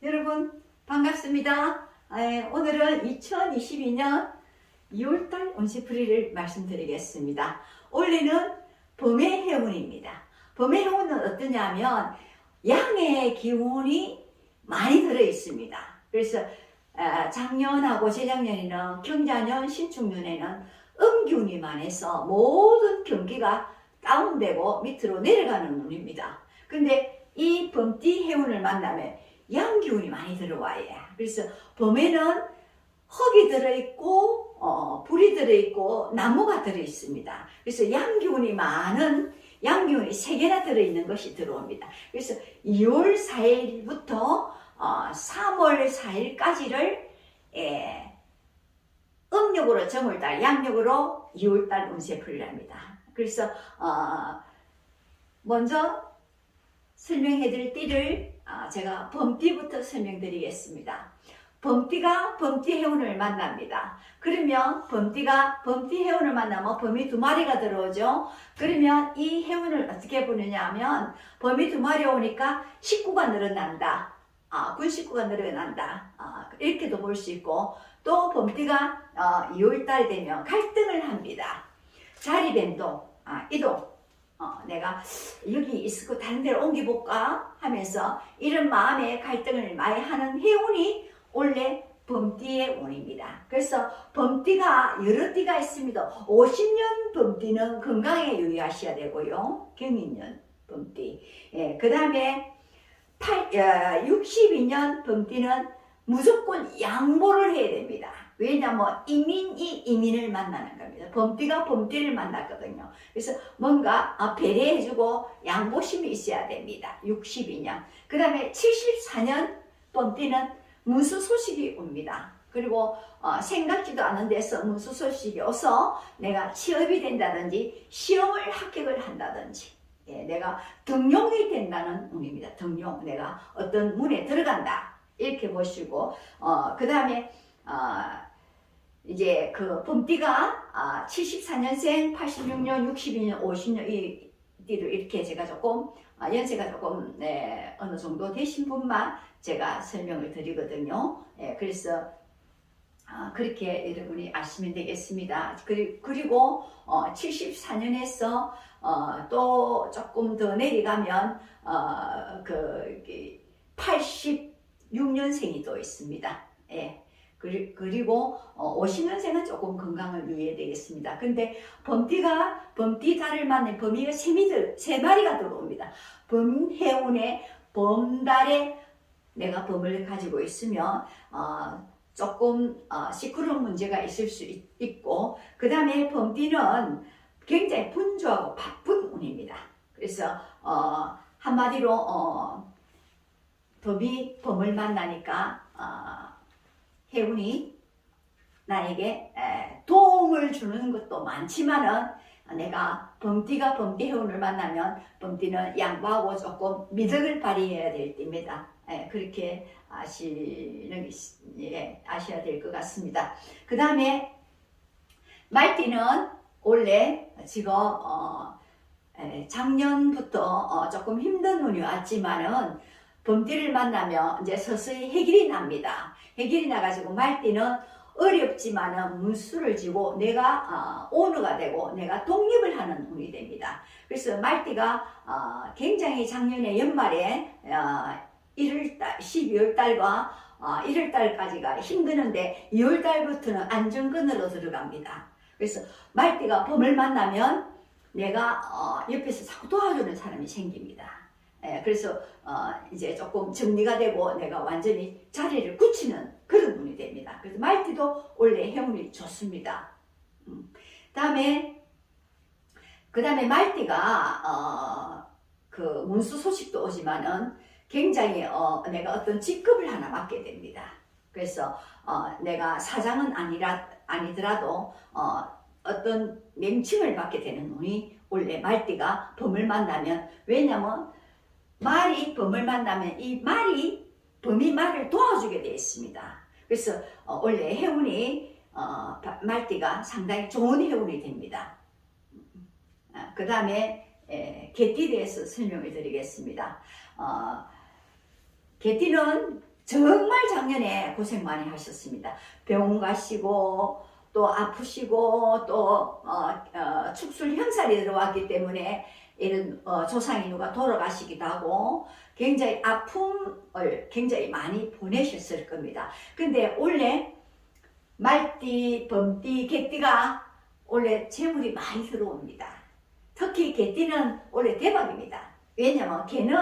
여러분 반갑습니다. 에, 오늘은 2022년 2월달 온시프리를 말씀드리겠습니다. 원래는 봄의 해운입니다. 봄의 해운은 어떠냐면 양의 기운이 많이 들어 있습니다. 그래서 에, 작년하고 재작년에는 경자년, 신축년에는 음기운이 많아서 모든 경기가 다운되고 밑으로 내려가는 운입니다. 근데 이 범띠 해운을 만나면 양 기운이 많이 들어와요. 그래서 봄에는 흙이 들어있고 어, 불이 들어있고 나무가 들어있습니다. 그래서 양 기운이 많은 양 기운이 세 개나 들어있는 것이 들어옵니다. 그래서 2월 4일부터 어, 3월 4일까지를 예, 음력으로 정월달, 양력으로 2월달 운세 풀이를 합니다. 그래서 어, 먼저 설명해 드릴 띠를 아, 제가 범띠부터 설명드리겠습니다. 범띠가 범띠 해운을 만납니다. 그러면 범띠가 범띠 해운을 만나면 범이 두 마리가 들어오죠. 그러면 이 해운을 어떻게 보느냐 하면 범이 두 마리 오니까 식구가 늘어난다. 아, 군 식구가 늘어난다. 아, 이렇게도 볼 수 있고 또 범띠가 어, 2월달 되면 갈등을 합니다. 자리 변동, 아, 이동. 어, 내가 여기 있고 다른 데로 옮겨볼까 하면서 이런 마음의 갈등을 많이 하는 해운이 원래 범띠의 운입니다. 그래서 범띠가 여러 띠가 있습니다. 50년 범띠는 건강에 유의하셔야 되고요. 경인년 범띠. 예, 그 다음에 62년 범띠는 무조건 양보를 해야 됩니다. 왜냐면 이민이 이민을 만나는 겁니다. 범띠가 범띠를 만났거든요. 그래서 뭔가 어, 배려해주고 양보심이 있어야 됩니다. 62년. 그 다음에 74년 범띠는 문수 소식이 옵니다. 그리고 어, 생각지도 않은 데서 문수 소식이 와서 내가 취업이 된다든지 시험을 합격을 한다든지 예, 내가 등용이 된다는 운입니다. 등용. 내가 어떤 문에 들어간다. 이렇게 보시고 어, 그 다음에 어, 이제 그 봄띠가 아, 74년생, 86년, 62년, 50년 이 띠를 이렇게 제가 조금 아, 연세가 조금 네, 어느 정도 되신 분만 제가 설명을 드리거든요. 예, 그래서 아, 그렇게 여러분이 아시면 되겠습니다. 그리, 그리고 어, 74년에서 어, 또 조금 더 내려가면 어, 그 86년생이 또 있습니다. 예. 그리, 그리고 어, 50년생은 조금 건강을 유의해야 되겠습니다. 근데 범띠가 범띠 달을 맞는 범위가 세, 미들, 세 마리가 들어옵니다. 범해운에 범달에 내가 범을 가지고 있으면 어, 조금 어, 시끄러운 문제가 있을 수 있, 있고 그 다음에 범띠는 굉장히 분주하고 바쁜 운입니다. 그래서 어, 한마디로 어, 범이 범을 만나니까 어, 해운이 나에게 에, 도움을 주는 것도 많지만은 내가 범띠가 범띠 해운을 만나면 범띠는 양보하고 조금 미덕을 발휘해야 될 때입니다. 에, 그렇게 아시는 예, 아셔야 될 것 같습니다. 그 다음에 말띠는 원래 지금 어, 에, 작년부터 어, 조금 힘든 운이 왔지만은 범띠를 만나면 이제 서서히 해결이 납니다. 해결이 나가지고 말띠는 어렵지만은 문수를 지고 내가 어, 오너가 되고 내가 독립을 하는 운이 됩니다. 그래서 말띠가 어, 굉장히 작년에 연말에 어, 1월달, 12월달과 어, 1월달까지가 힘드는데 2월달부터는 안정근으로 들어갑니다. 그래서 말띠가 봄을 만나면 내가 어, 옆에서 자꾸 도와주는 사람이 생깁니다. 예, 그래서 어, 이제 조금 정리가 되고 내가 완전히 자리를 굳히는 그런 운이 됩니다. 그래서 말띠도 원래 해운이 좋습니다. 음. 다음에 그 다음에 말띠가 어, 그 문수 소식도 오지만은 굉장히 어, 내가 어떤 직급을 하나 맡게 됩니다. 그래서 어, 내가 사장은 아니라 아니더라도 어, 어떤 명칭을 맡게 되는 운이 원래 말띠가 범을 만나면 왜냐면 말이 범을 만나면 이 말이 범이 말을 도와주게 되어 있습니다. 그래서 어, 원래 해운이 어, 말띠가 상당히 좋은 해운이 됩니다. 아, 그 다음에 개띠에 대해서 설명을 드리겠습니다. 어, 개띠는 정말 작년에 고생 많이 하셨습니다. 병원 가시고 또 아프시고 또 어, 어, 축술 형살이 들어왔기 때문에 이런 어, 조상이 누가 돌아가시기도 하고 굉장히 아픔을 굉장히 많이 보내셨을 겁니다. 근데 원래 말띠, 범띠, 개띠가 원래 재물이 많이 들어옵니다. 특히 개띠는 원래 대박입니다. 왜냐면 개는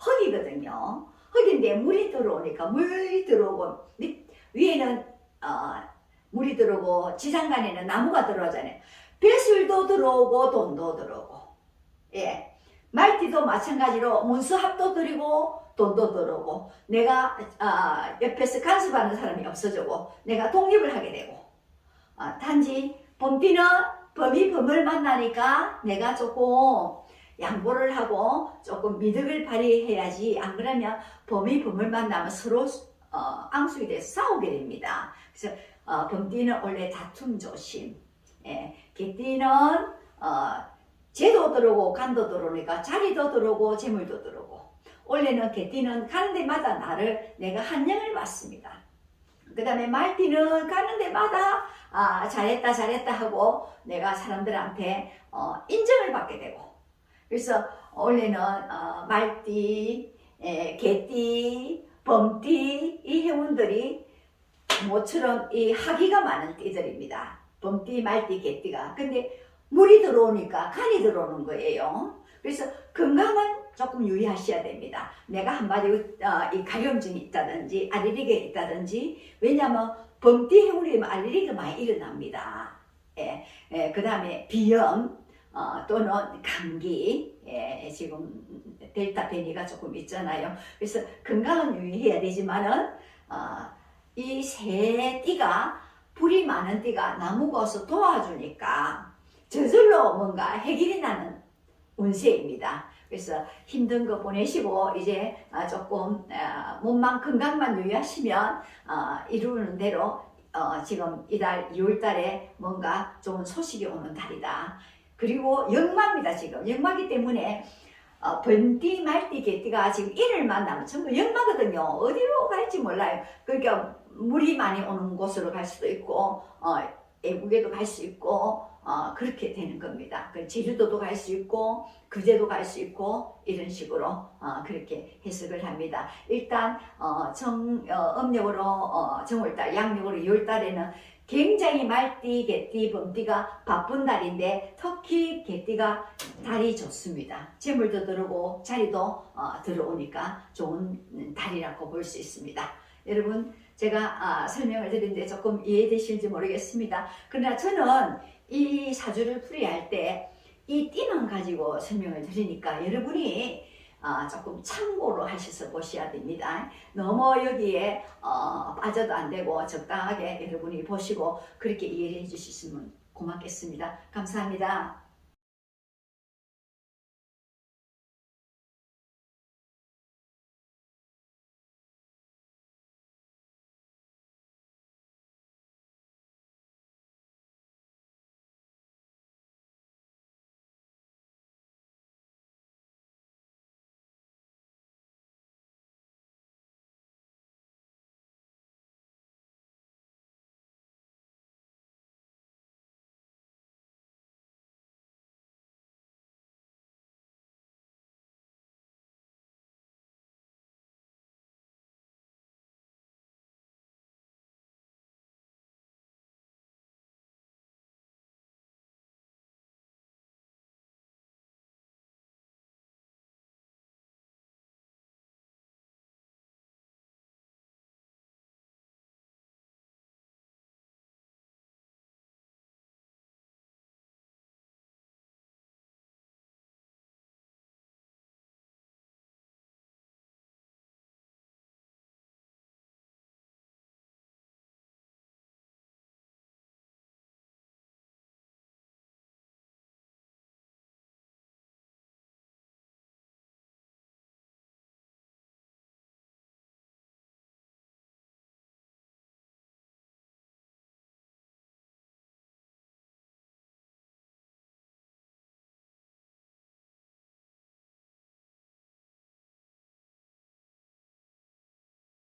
흙이거든요. 흙인데 물이 들어오니까 물이 들어오고 밑, 위에는 어, 물이 들어오고 지상간에는 나무가 들어오잖아요. 배술도 들어오고 돈도 들어오고 예. 말띠도 마찬가지로 문수합도 드리고 돈도 들어오고 내가 아, 옆에서 간섭하는 사람이 없어지고 내가 독립을 하게 되고 아, 단지 범띠는 범이 범을 만나니까 내가 조금 양보를 하고 조금 미덕을 발휘해야지 안 그러면 범이 범을 만나면 서로 어, 앙숙이 돼서 싸우게 됩니다. 그래서 어, 범띠는 원래 다툼 조심, 예, 개띠는 어, 재도 들어오고 간도 들어오니까 자리도 들어오고 재물도 들어오고 원래는 개띠는 가는 데마다 나를 내가 한영을 받습니다. 그 다음에 말띠는 가는 데마다 아, 잘했다 잘했다 하고 내가 사람들한테 어, 인정을 받게 되고 그래서 원래는 어, 말띠, 에, 개띠, 범띠 이 행운들이 모처럼 이 학기가 많은 띠들입니다. 범띠, 말띠, 개띠가. 근데 물이 들어오니까 간이 들어오는 거예요. 그래서 건강은 조금 유의하셔야 됩니다. 내가 한마디로 어, 이 가려움증이 있다든지 알레르기가 있다든지 왜냐하면 범띠 행운이면 알레르기가 많이 일어납니다. 예, 예, 그 다음에 비염 어, 또는 감기 예, 지금 델타 변이가 조금 있잖아요. 그래서 건강은 유의해야 되지만은 어, 이세 띠가 불이 많은 띠가 나무가 서 도와주니까 저절로 뭔가 해결이 나는 운세입니다. 그래서 힘든 거 보내시고 이제 아, 조금 아, 몸만 건강만 유의하시면 어, 이루는 대로 어, 지금 이달 2월 달에 뭔가 좋은 소식이 오는 달이다. 그리고 역마입니다 지금 역마기 때문에 어, 번띠 말띠 개띠가 지금 일을 만나면 전부 역마거든요. 어디로 갈지 몰라요. 그러니까 물이 많이 오는 곳으로 갈 수도 있고 어, 애국에도 갈 수 있고 어, 그렇게 되는 겁니다. 그 제주도도 갈 수 있고 그제도 갈 수 있고 이런 식으로 어, 그렇게 해석을 합니다. 일단 어, 정 어, 음력으로 어, 정월달, 양력으로 2월달에는 굉장히 말띠, 개띠, 범띠가 바쁜 달인데 특히 개띠가 달이 좋습니다. 재물도 들어오고 자리도 어, 들어오니까 좋은 달이라고 볼 수 있습니다. 여러분 제가 아, 설명을 드리는데 조금 이해되실지 모르겠습니다. 그러나 저는 이 사주를 풀이할 때 이 띠만 가지고 설명을 드리니까 여러분이 아, 조금 참고로 하셔서 보셔야 됩니다. 너무 여기에 어, 빠져도 안 되고 적당하게 여러분이 보시고 그렇게 이해를 해주시면 고맙겠습니다. 감사합니다.